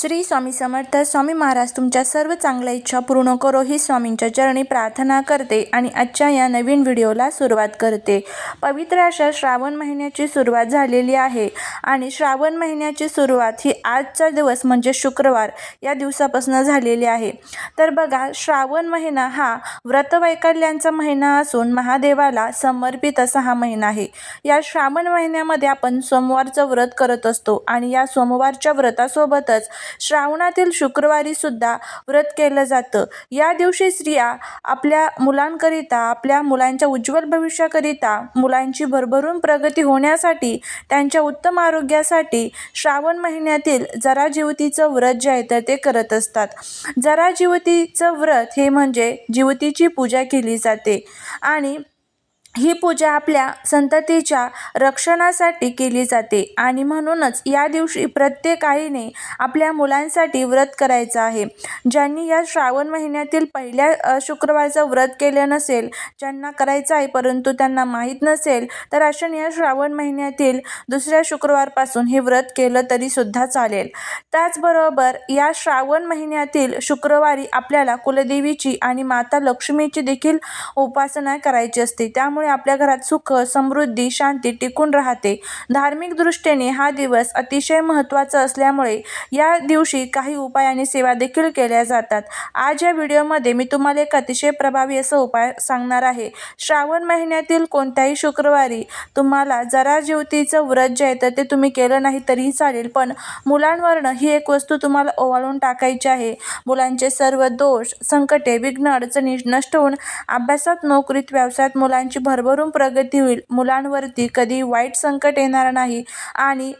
श्री स्वामी समर्थ. स्वामी महाराज तुमच्या सर्व चांगल्या इच्छा पूर्ण करो ही स्वामींच्या चरणी प्रार्थना करते आणि आजच्या या नवीन व्हिडिओला सुरुवात करते. पवित्र अशा श्रावण महिन्याची सुरुवात झालेली आहे आणि श्रावण महिन्याची सुरुवात ही आजचा दिवस म्हणजे शुक्रवार या दिवसापासून झालेली आहे. तर बघा श्रावण महिना हा व्रतवैकल्यांचा महिना असून महादेवाला समर्पित असा हा महिना आहे. या श्रावण महिन्यामध्ये आपण सोमवारचं व्रत करत असतो आणि या सोमवारच्या व्रतासोबतच श्रावणातील शुक्रवारी सुद्धा व्रत केलं जातं. या दिवशी स्त्रिया आपल्या मुलांकरिता आपल्या मुलांच्या उज्ज्वल भविष्याकरिता मुलांची भरभरून प्रगती होण्यासाठी त्यांच्या उत्तम आरोग्यासाठी श्रावण महिन्यातील जरा जीवतीचं व्रत जे आहे तर ते करत असतात. जरा जीवतीचं व्रत हे म्हणजे जीवतीची पूजा केली जाते. आणि ही पूजा आपल्या संततीच्या रक्षणासाठी केली जाते आणि म्हणूनच या दिवशी प्रत्येक आईने आपल्या मुलांसाठी व्रत करायचं आहे. ज्यांनी या श्रावण महिन्यातील पहिल्या शुक्रवारचं व्रत केलं नसेल ज्यांना करायचं आहे परंतु त्यांना माहीत नसेल तर अशा या श्रावण महिन्यातील दुसऱ्या शुक्रवारपासून हे व्रत केलं तरीसुद्धा चालेल. त्याचबरोबर या श्रावण महिन्यातील शुक्रवारी आपल्याला कुलदेवीची आणि माता लक्ष्मीची देखील उपासना करायची असते. त्यामुळे आपल्या घरात सुख समृद्धी शांती टिकून राहते. धार्मिक दृष्टीने हा दिवस अतिशय महत्त्वाचा असल्यामुळे या दिवशी काही उपाय आणि सेवा देखील केल्या जातात. आज या व्हिडिओमध्ये मी तुम्हाला एक अतिशय प्रभावी असा उपाय सांगणार आहे. श्रावण महिन्यातील कोणत्याही शुक्रवारी तुम्हाला जरा ज्योतीचं व्रत जे आहे तर ते तुम्ही केलं नाही तरीही चालेल पण मुलांवरनं ही एक वस्तू तुम्हाला ओवाळून टाकायची आहे. मुलांचे सर्व दोष संकटे विघ्न अडचणी नष्ट होऊन अभ्यासात नोकरीत व्यवसायात मुलांची भरभरून प्रगती होईल. मुलांवरती कधी वाईट संकट येणार नाही आणि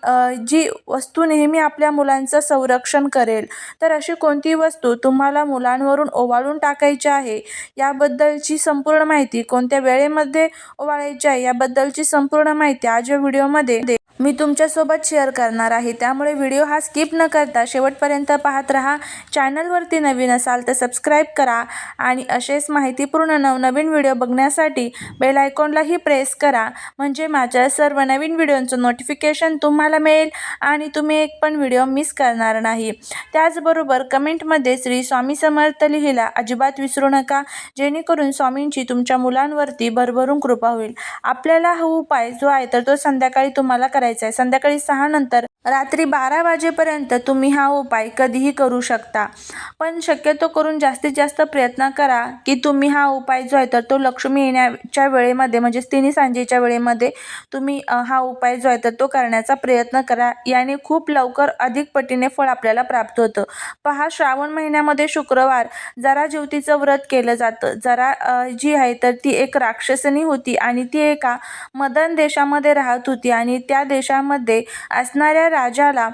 जी वस्तू नेहमी आपल्या मुलांचं संरक्षण करेल तर अशी कोणती वस्तू तुम्हाला मुलांवरून ओवाळून टाकायची आहे? याबद्दलची संपूर्ण माहिती कोणत्या वेळेमध्ये ओवाळायची आहे? याबद्दलची संपूर्ण माहिती आज या व्हिडिओमध्ये मी तुमच्यासोबत शेअर करणार आहे. त्यामुळे व्हिडिओ हा स्किप न करता शेवटपर्यंत पाहत राहा. चॅनलवरती नवीन असाल तर सबस्क्राईब करा आणि असेच माहितीपूर्ण नवनवीन व्हिडिओ बघण्यासाठी बेल आयकॉनलाही प्रेस करा. म्हणजे माझ्या सर्व नवीन व्हिडिओंचं नोटिफिकेशन तुम्हाला मिळेल आणि तुम्ही एक पण व्हिडिओ मिस करणार नाही. त्याचबरोबर कमेंटमध्ये श्री स्वामी समर्थ लिहिला अजिबात विसरू नका. जेणेकरून स्वामींची तुमच्या मुलांवरती भरभरून कृपा होईल. आपल्याला हा उपाय जो आहे तर तो संध्याकाळी तुम्हाला करायचा आहे संध्याकाळी सहा नंतर रात्री बारा वाजेपर्यंत तुम्ही हा उपाय कधीही करू शकता. पण शक्यतो करून जास्तीत जास्त प्रयत्न करा की तुम्ही हा उपाय जो आहे तर तो लक्ष्मी येण्याच्या वेळेमध्ये म्हणजेच तिन्ही सांजेच्या वेळेमध्ये तुम्ही हा उपाय जो आहे तर तो करण्याचा प्रयत्न करा. याने खूप लवकर अधिक पटीने फळ आपल्याला प्राप्त होतं. पहा श्रावण महिन्यामध्ये शुक्रवार जरा ज्योतीचं व्रत केलं जातं. जरा जी आहे तर ती एक राक्षसनी होती आणि ती एका मदन देशामध्ये राहत होती आणि त्या देशामध्ये असणाऱ्या राजाला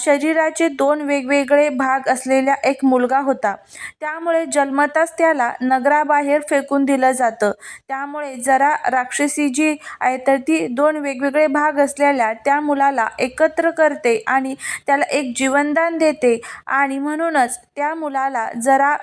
शरीराचे दोन वेगवेगळे भाग असलेला एक मुलगा होता. त्यामुळे जन्मताच त्याला नगराबाहेर फेकून दिलं जातं. त्यामुळे जरा राक्षसी जी आहे तर ती दोन वेगवेगळे भाग असलेल्या त्या मुलाला एकत्र करते आणि त्याला एक जीवनदान देते आणि म्हणूनच त्या मुलाला जरा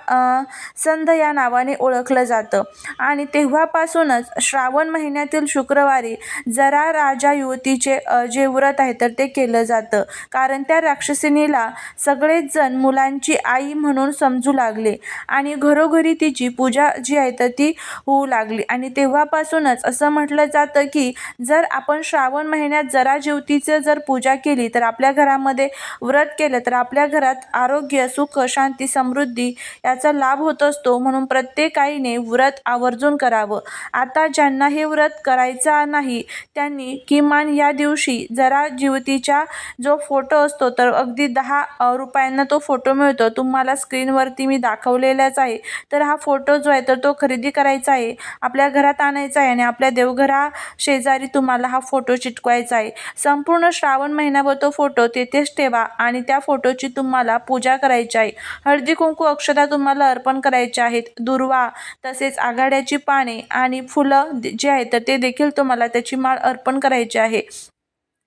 संध या नावाने ओळखलं जातं. आणि तेव्हापासूनच श्रावण महिन्यातील शुक्रवारी जरा राजा युवतीचे जे व्रत आहे तर ते केलं जातं. कारण त्या राक्षसिनीला सगळेच जण मुलांची आई म्हणून समजू लागले आणि घरोघरी तिची पूजा जी आहे तर ती होऊ लागली. आणि तेव्हापासूनच असं म्हटलं जातं की जर आपण श्रावण महिन्यात जरा ज्योतीचं जर पूजा केली तर आपल्या घरामध्ये व्रत केलं तर आपल्या घरात आरोग्य सुख शांती समृद्धी याचा लाभ होत असतो. म्हणून प्रत्येक आईने व्रत आवर्जून करावं. आता ज्यांना हे व्रत करायचं नाही त्यांनी किमान या दिवशी जरा जीवतीच्या जो फोटो असतो तर अगदी दहा रुपयांना तो फोटो मिळतो. तुम्हाला स्क्रीनवरती मी दाखवलेलाच आहे. तर हा फोटो जो आहे तर तो खरेदी करायचा आहे आपल्या घरात आणायचा आहे आणि आपल्या देवघरा शेजारी तुम्हाला हा फोटो चिटकवायचा आहे. संपूर्ण श्रावण महिनाभर तो फोटो तेथेच ठेवा आणि त्या फोटोची तुम्हाला पूजा करायची आहे. हळदी कुंकू अक्षता तुम्हाला अर्पण करायचे आहेत. दुर्वा तसेच आघाड्याची पाने आणि फुलं जे आहेत तर ते देखील तुम्हाला त्याची माळ अर्पण करायची आहे.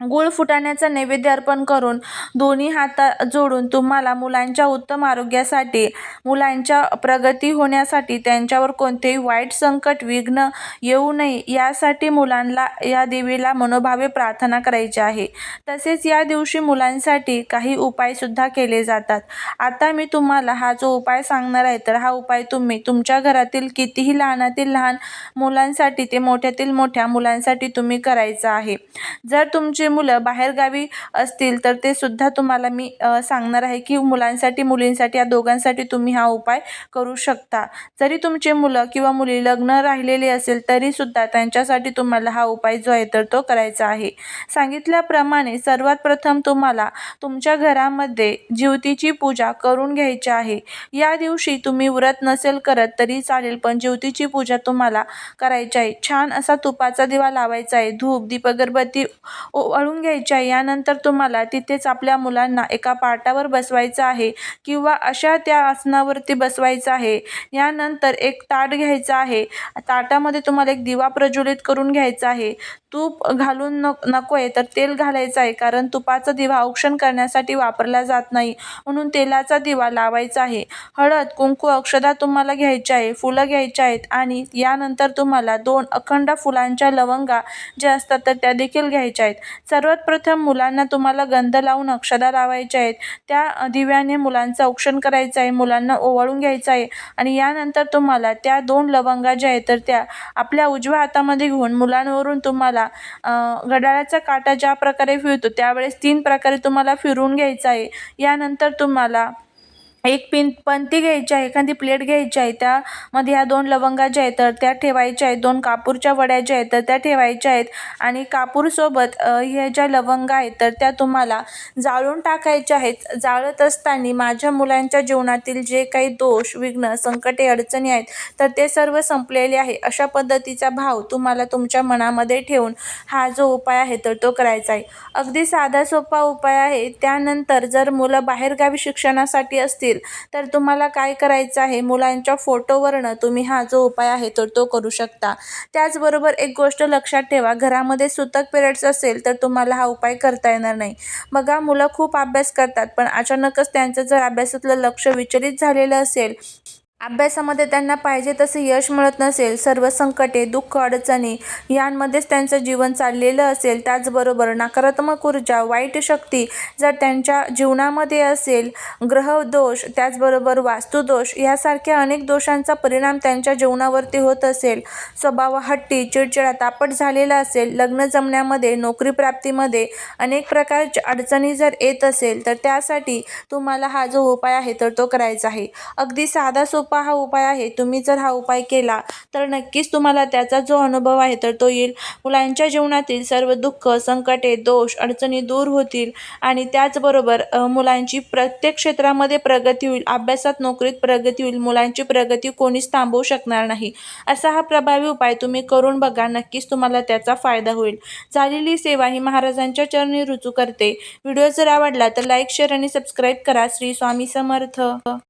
गुळ फुटाण्याचा नैवेद्य अर्पण करून दोन्ही हात जोडून तुम्हाला मुलांच्या उत्तम आरोग्यासाठी मुलांच्या प्रगती होण्यासाठी त्यांच्यावर कोणतेही वाईट संकट विघ्न येऊ नये यासाठी मुलांना या देवीला मनोभावे प्रार्थना करायची आहे. तसेच या दिवशी मुलांसाठी काही उपायसुद्धा केले जातात. आता मी तुम्हाला हा जो उपाय सांगणार आहे तर हा उपाय तुम्ही तुमच्या घरातील कितीही लहानातील लहान मुलांसाठी ते मोठ्यातील मोठ्या मुलांसाठी तुम्ही करायचा आहे. जर तुमची मुलं बाहेरगावी असतील तर ते सुद्धा तुम्हाला मी सांगणार आहे की मुलांसाठी मुलींसाठी या दोघांसाठी तुम्ही हा उपाय करू शकता. जरी तुमचे मुलं किंवा मुली लग्न राहिलेले असेल तरीसुद्धा त्यांच्यासाठी तुम्हाला हा उपाय जो आहे तर तो करायचा आहे. सांगितल्याप्रमाणे सर्वात प्रथम तुम्हाला तुमच्या घरामध्ये ज्योतीची पूजा करून घ्यायची आहे. या दिवशी तुम्ही व्रत नसेल करत तरी चालेल पण ज्योतीची पूजा तुम्हाला करायची आहे. छान असा तुपाचा दिवा लावायचा आहे. धूप दीप अगरबत्ती ओवाळून घ्यायची आहे यानंतर तुम्हाला तिथेच आपल्या मुलांना एका पाटावर बसवायचं आहे किंवा अशा त्या आसनावरती बसवायचं आहे. यानंतर एक ताट घ्यायचं आहे. ताटामध्ये तुम्हाला एक दिवा प्रज्वलित करून घ्यायचा आहे. तूप घालून न नको आहे तर तेल घालायचं आहे कारण तुपाचा दिवा औक्षण करण्यासाठी वापरला जात नाही म्हणून तेलाचा दिवा लावायचा आहे. हळद कुंकू अक्षदा तुम्हाला घ्यायचे आहे फुलं घ्यायची आहेत आणि यानंतर तुम्हाला दोन अखंड फुलांच्या लवंगा ज्या असतात तर त्या देखील घ्यायच्या आहेत. सर्वात प्रथम मुलांना तुम्हाला गंध लावून अक्षदा लावायच्या आहेत. त्या दिव्याने मुलांचं औक्षण करायचं आहे मुलांना ओवाळून घ्यायचं आहे आणि यानंतर तुम्हाला त्या दोन लवंगा ज्या आहेत तर त्या आपल्या उजव्या हातामध्ये घेऊन मुलांवरून तुम्हाला घ्यायचा घड्याळाचा काटा ज्या प्रकारे फिरतो त्यावेळेस तीन प्रकारे तुम्हाला फिरवून घ्यायचा आहे. यानंतर तुम्हाला एक पिन पंती घ्यायची आहे एखादी प्लेट घ्यायची आहे त्यामध्ये ह्या दोन लवंगा ज्या आहेत तर त्या ठेवायच्या आहेत दोन कापूरच्या वड्या ज्या आहेत तर त्या ठेवायच्या आहेत आणि कापूरसोबत ह्या ज्या लवंगा आहेत तर त्या तुम्हाला जाळून टाकायच्या आहेत. जाळत असताना माझ्या मुलांच्या जीवनातील जे काही दोष विघ्न संकटे अडचणी आहेत तर ते सर्व संपलेले आहे. अशा पद्धतीचा भाव तुम्हाला तुमच्या मनामध्ये ठेवून हा जो उपाय आहे तर तो करायचा आहे. अगदी साधा सोपा उपाय आहे. त्यानंतर जर मुलं बाहेरगावी शिक्षणासाठी असतील तर तुम्हाला काय करायचं आहे? मुलांच्या फोटोवरनं तुम्ही हा जो उपाय आहे तर तो करू शकता. त्याचबरोबर एक गोष्ट लक्षात ठेवा घरामध्ये सुतक पिरियड्स असेल तर तुम्हाला हा उपाय करता येणार नाही. बघा मुलं खूप अभ्यास करतात पण अचानकच त्यांचं जर अभ्यासातलं लक्ष विचलित झालेलं असेल अभ्यासामध्ये त्यांना पाहिजे तसे यश मिळत नसेल सर्व संकटे दुःख अडचणी यांमध्येच त्यांचं जीवन चाललेलं असेल त्याचबरोबर नकारात्मक ऊर्जा वाईट शक्ती जर त्यांच्या जीवनामध्ये असेल ग्रहदोष त्याचबरोबर वास्तुदोष यासारख्या अनेक दोषांचा परिणाम त्यांच्या जीवनावरती होत असेल. स्वभाव हट्टी चिडचिडा तापट झालेला असेल लग्न जमण्यामध्ये नोकरी प्राप्तीमध्ये अनेक प्रकारच्या अडचणी जर येत असेल तर त्यासाठी तुम्हाला हा जो उपाय आहे तर तो करायचा आहे. अगदी साधा सोपा हा उपाय आहे. तुम्ही जर हा उपाय केला तर नक्कीच तुम्हाला त्याचा जो अनुभव आहे तर तो येईल. मुलांच्या जीवनातील सर्व दुःख संकटे दोष अडचणी दूर होतील आणि त्याचबरोबर मुलांची प्रत्येक क्षेत्रामध्ये प्रगती होईल. अभ्यासात नोकरीत प्रगती होईल. मुलांची प्रगती कोणीच थांबवू शकणार नाही. असा हा प्रभावी उपाय तुम्ही करून बघा. नक्कीच तुम्हाला त्याचा फायदा होईल. झालेली सेवा ही महाराजांच्या चरणी रुजू करते. व्हिडिओ जर आवडला तर लाईक शेअर आणि सबस्क्राईब करा. श्री स्वामी समर्थ.